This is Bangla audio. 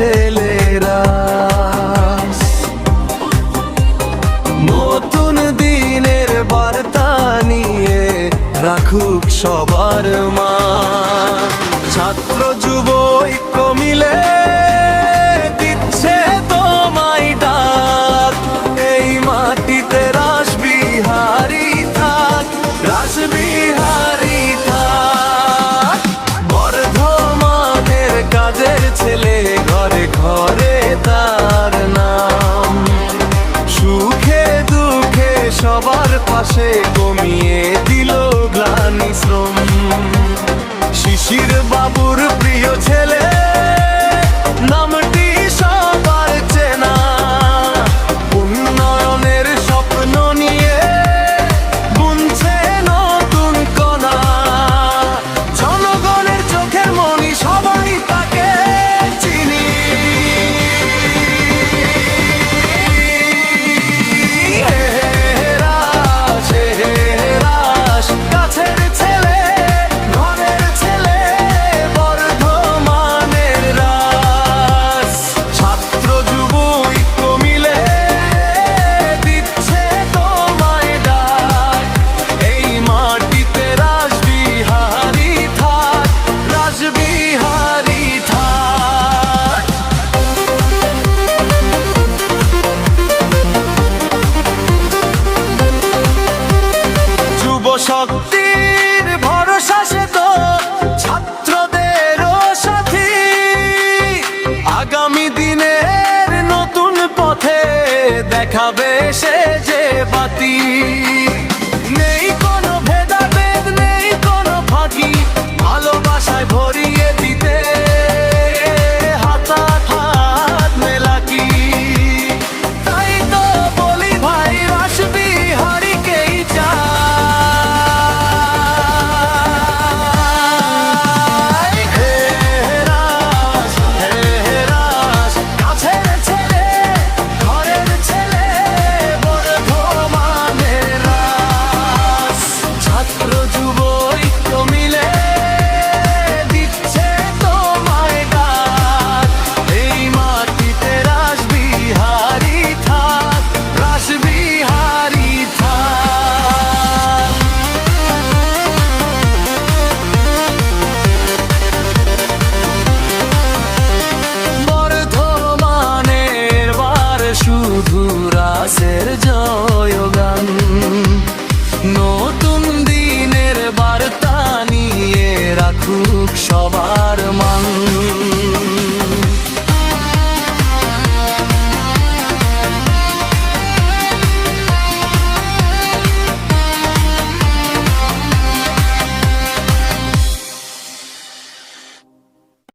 ছেলেরা। নতুন দিনের বার্তা নিয়ে রাখুক সবার মা ছাত্র যুব ঐক্য মিলে কাজের ছেলে ঘরে ঘরে তার নাম। সুখে দুঃখে সবার পাশে কমিয়ে দিল গ্লানি শ্রম। শিশির বাবুর শক্তির ভরসা সে তো ছাত্রদেরও সাথী। আগামী দিনের নতুন পথে দেখাবে সে যে বাতি। নেই কোনো ভেদাভেদ, নেই কোনো ভাগি ভালোবাসায় ভরি আকাশের জয়গান। নতুন দিনের বার্তা নিয়ে রাখুক সবার মান।